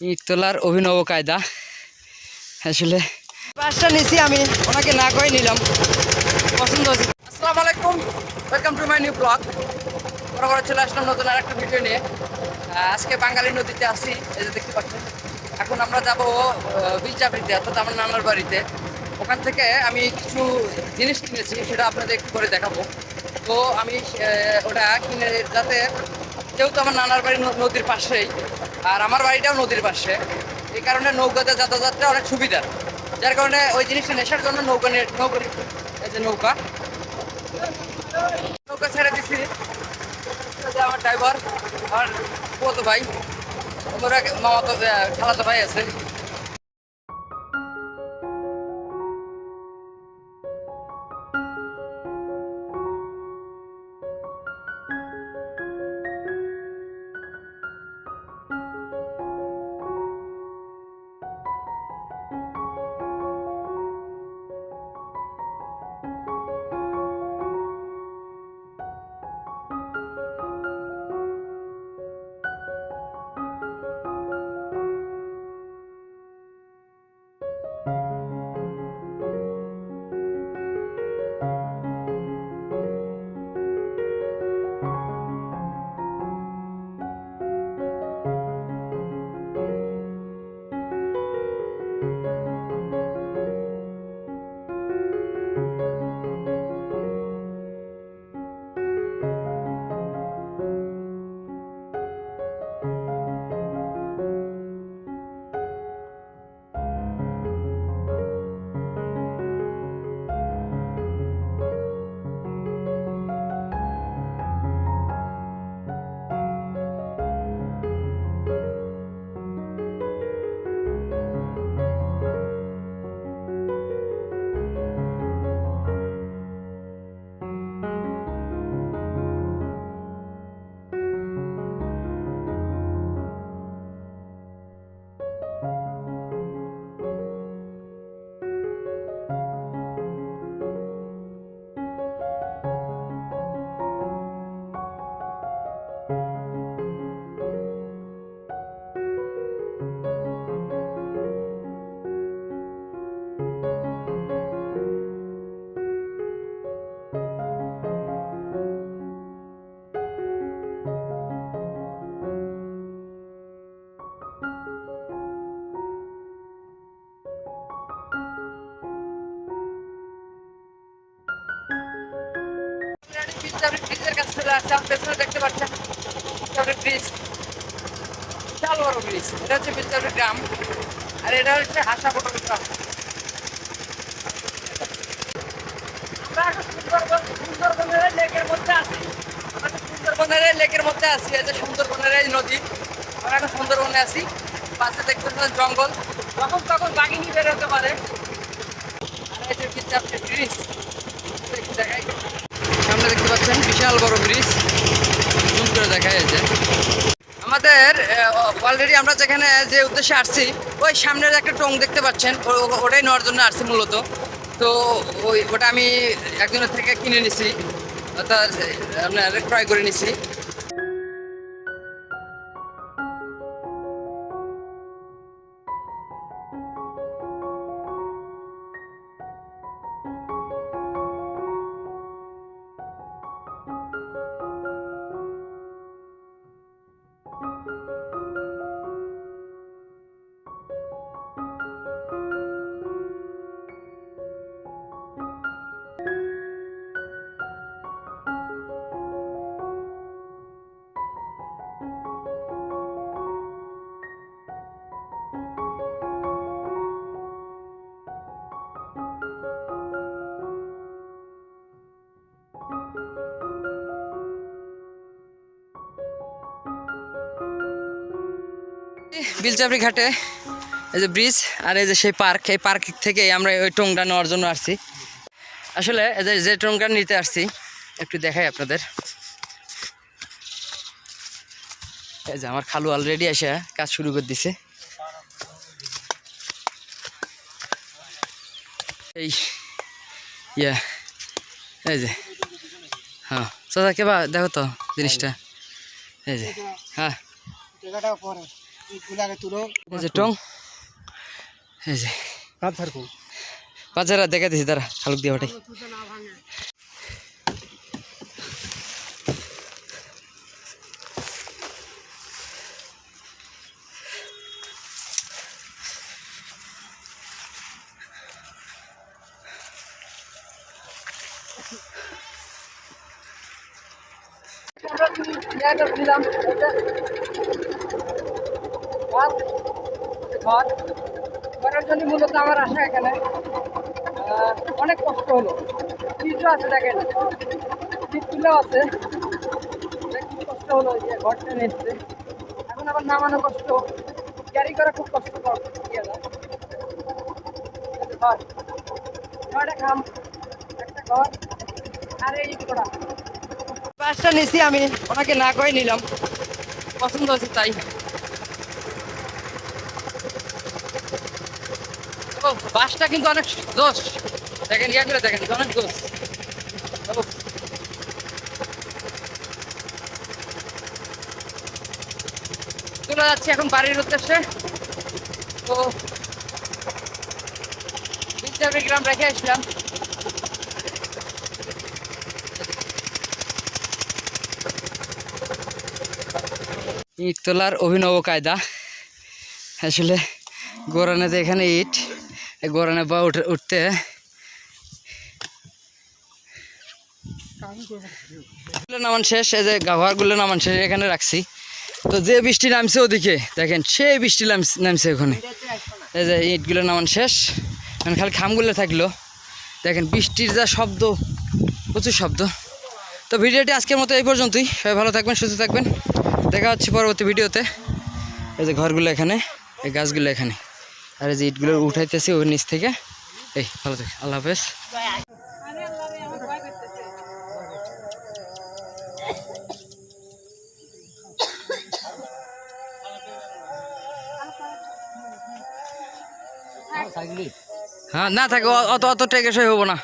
ইট তোলার অভিনব কায়দা। আসলে বাসটা নিছি আমি, ওনাকে না করে নিলাম। পছন্দ হয়েছে। আসসালামু আলাইকুম welcome to my new blog বরাবর চলে আসলাম নতুন আর একটা ভিডিও নিয়ে আজকে বাঙালি নদীতে আসি এই যে দেখতে পাচ্ছেন। এখন আমরা যাব বিলচাপড়িতে অর্থাৎ আমার নানার বাড়িতে। ওখান থেকে আমি কিছু জিনিস কিনেছি, সেটা আপনাদের একটু করে দেখাবো। তো আমি ওটা কিনে যাতে যেহেতু আমার নানার বাড়ি নদীর পাশেই। আর আমার বাড়িটাও নদীর পাশে। এই কারণে নৌকাতে যাতায়াতটা অনেক সুবিধা। যার কারণে ওই জিনিসটা নেশার জন্য নৌকা নৌকা এই যে নৌকা। নৌকা ছেড়ে দিচ্ছি আমার ড্রাইভার আমার কত ভাই। ওরা মামাতো খালাতো ভাই আছে। ব্রিজের কাছে চলে আপনি পেছনে দেখতে পাচ্ছেন ব্রিজ বিশাল বড় ব্রিজ এটা হচ্ছে বিদ্যাপীঠ গ্রাম। আর এটা হচ্ছে হাসা পটল গ্রাম। আমরা সুন্দরবন সুন্দরবনের লেকের মধ্যে আমরা সুন্দরবনের মধ্যে আছি। এই যে সুন্দরবনের এই নদী। আমরা এখন সুন্দরবনে আছি। পাশে দেখতে জঙ্গল। যখন তখন বাঘিনী বের হতে পারে। আর এই যে ব্রিজ দেখাই। সামনে দেখতে পাচ্ছেন বিশাল বড় ব্রিজ। জুম করে দেখা যাচ্ছে। আমাদের অলরেডি আমরা যেখানে যে উদ্দেশ্যে আসছি, ওই সামনের একটা টং দেখতে পাচ্ছেন। ওটাই নেওয়ার জন্য আসছি মূলত। তো ওই, ওটা আমি একজনের থেকে কিনে নিছি। অর্থাৎ আপনার ক্রয় করে নিছি। বিলচাপড়ি ঘাটে, এই যে ব্রিজ আর এই যে সেই পার্ক এই পার্ক থেকে আমরা ওই টংটা নেওয়ার জন্য আসছি। আসলে এই যে টংটা নিতে আসছি, একটু দেখাই আপনাদের। এই যে আমার খালু অলরেডি এসে কাজ শুরু করে দিছে। এই, ইয়া, এই যে হ্যাঁ চাচা কেবা দেখো তো জিনিসটা। এই যে হ্যাঁ। এই যে টং। এই যে। বাচ্চারা দেখে দিছি তারা শালুক দিয়ে ওটাই। ঘরের জন্য মূলত আমার আশা এখানে। অনেক কষ্ট হলো। শীতও আছে দেখেন। তুলেও আছে। কষ্ট হলো যে ঘরটা নিচ্ছে এখন আবার নামানো কষ্ট। ক্যারি করা খুব কষ্টকর। ইয়ে। ঘর। ঘরটা খাম। একটা ঘর। আর এই করা বাসটা নিছি আমি। ওনাকে না করে নিলাম। পছন্দ হয়েছে তাই। বাসটা কিন্তু অনেক দোষ। দেখেন, ইয়া করে দেখেন, অনেক চলে যাচ্ছি এখন বাড়ির উদ্দেশ্যে। তো বিদ্যাপী গ্রাম রেখে আসলাম। ইট তোলার অভিনব কায়দা। আসলে গোরানেতে এখানে ইট। গোরানে বা উঠে, উঠতে। নামান শেষ, এই যে গাভারগুলো নামান শেষ, এখানে রাখছি। তো যে বৃষ্টি নামছে ওদিকে, দেখেন, সেই বৃষ্টি নামছে- ওখানে এই যে ইটগুলো নামান শেষ। এখন খালি খামগুলো থাকল। দেখেন, বৃষ্টির যা শব্দ, প্রচুর শব্দ। তো ভিডিওটি আজকের মতো এই পর্যন্তই। সবাই ভালো থাকবেন, সুস্থ থাকবেন। দেখা হচ্ছে পরবর্তী ভিডিওতে। এই যে ঘরগুলো এখানে, এই গাছগুলো এখানে। আর যে ইটগুলো উঠাইতেছি ওর নিচ থেকে। এই ভালো থাকে আল্লাহ হাফেজ। হ্যাঁ না থাকে অত অত টেকে সই হব না।